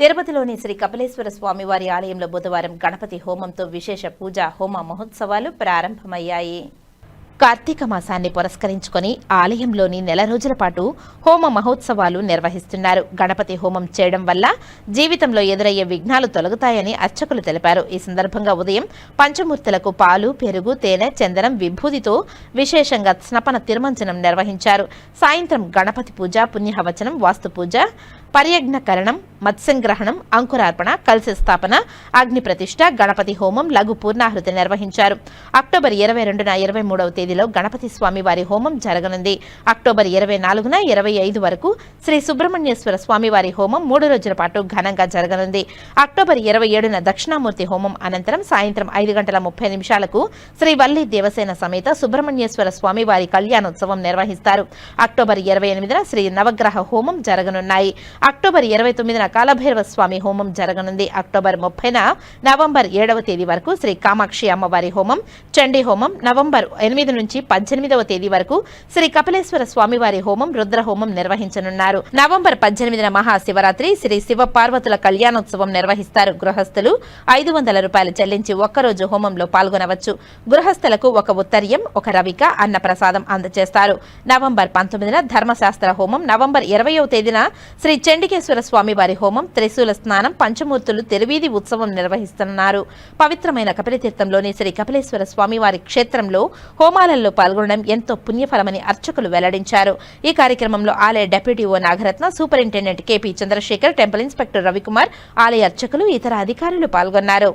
తిరుపతిలోని శ్రీ కపిలేశ్వర స్వామివారి ఆలయంలో బుధవారం గణపతి హోమంతో విశేష పూజ హోమ మహోత్సవాలు ప్రారంభమయ్యాయి. కార్తీక మాసాన్ని పురస్కరించుకొని ఆలయంలోని నెల రోజుల పాటు హోమ మహోత్సవాలు నిర్వహిస్తున్నారు. గణపతి హోమం చేయడం వల్ల జీవితంలో ఎదురయ్యే విఘ్నాలు తొలగుతాయని అర్చకులు తెలిపారు. ఈ సందర్భంగా ఉదయం పంచమూర్తులకు పాలు పెరుగు తేనె చందనం విభూతితో విశేషంగా స్నపన తిరుమంచనం నిర్వహించారు. సాయంత్రం గణపతి పూజ పుణ్యహవచనం వాస్తు పూజ పర్యజ్ఞకరణం మత్స్యంగ్రహణం అంకురార్పణ కలశ స్థాపన అగ్ని ప్రతిష్ట గణపతి హోమం లఘు పూర్ణాహృతి నిర్వహించారు. అక్టోబర్ ఇరవై రెండున ఇరవై మూడవ తేదీలో గణపతి స్వామి వారి హోమం జరగనుంది. అక్టోబర్ ఇరవై నాలుగున ఇరవై ఐదు వరకు శ్రీ సుబ్రహ్మణ్యేశ్వర స్వామి వారి హోమం మూడు రోజుల పాటు ఘనంగా జరగనుంది. అక్టోబర్ ఇరవై ఏడున దక్షిణామూర్తి హోమం అనంతరం సాయంత్రం ఐదు గంటల ముప్పై నిమిషాలకు శ్రీ వల్లి దేవసేన సమేత సుబ్రహ్మణ్యేశ్వర స్వామి వారి కళ్యాణోత్సవం నిర్వహిస్తారు. అక్టోబర్ ఇరవై ఎనిమిదిన శ్రీ నవగ్రహ హోమం జరగనున్నాయి. అక్టోబర్ ఇరవై తొమ్మిదిన కాలభైరవ స్వామి హోమం జరగనుంది. అక్టోబర్ ముప్పైన నవంబర్ ఏడవ తేదీ వరకు శ్రీ కామాక్షి అమ్మవారి హోమం చండీ హోమం నవంబర్ ఎనిమిది నుంచి పద్దెనిమిదవ తేదీ వరకు శ్రీ కపిలేశ్వర స్వామివారి హోమం రుద్ర హోమం నిర్వహించనున్నారు. నవంబర్ పద్దెనిమిదిన మహాశివరాత్రి శ్రీ శివ పార్వతుల కళ్యాణోత్సవం నిర్వహిస్తారు. గృహస్థులు ఐదు వందల రూపాయలు చెల్లించి ఒక్కరోజు హోమంలో పాల్గొనవచ్చు. గృహస్థులకు ఒక ఉత్తర్యం ఒక రవిక అన్న ప్రసాదం అందజేస్తారు. నవంబర్ పంతొమ్మిదిన ధర్మశాస్త్ర హోమం నవంబర్ ఇరవయో తేదీన శ్రీ చండికేశ్వర స్వామి వారి హోమం త్రిశూల స్నానం పంచమూర్తులు తెరువీధి ఉత్సవం నిర్వహిస్తున్నారు పవిత్రమైన కపిలతీర్థంలోని శ్రీ కపిలేశ్వర స్వామి వారి క్షేత్రంలో హోమాలలో పాల్గొనడం ఎంతో పుణ్యఫలమని అర్చకులు వెల్లడించారు. ఈ కార్యక్రమంలో ఆలయ deputy O Nagaratna superintendent K P Chandrasekhar temple inspector Ravikumar ఆలయ అర్చకులు ఇతర అధికారులు పాల్గొన్నారు.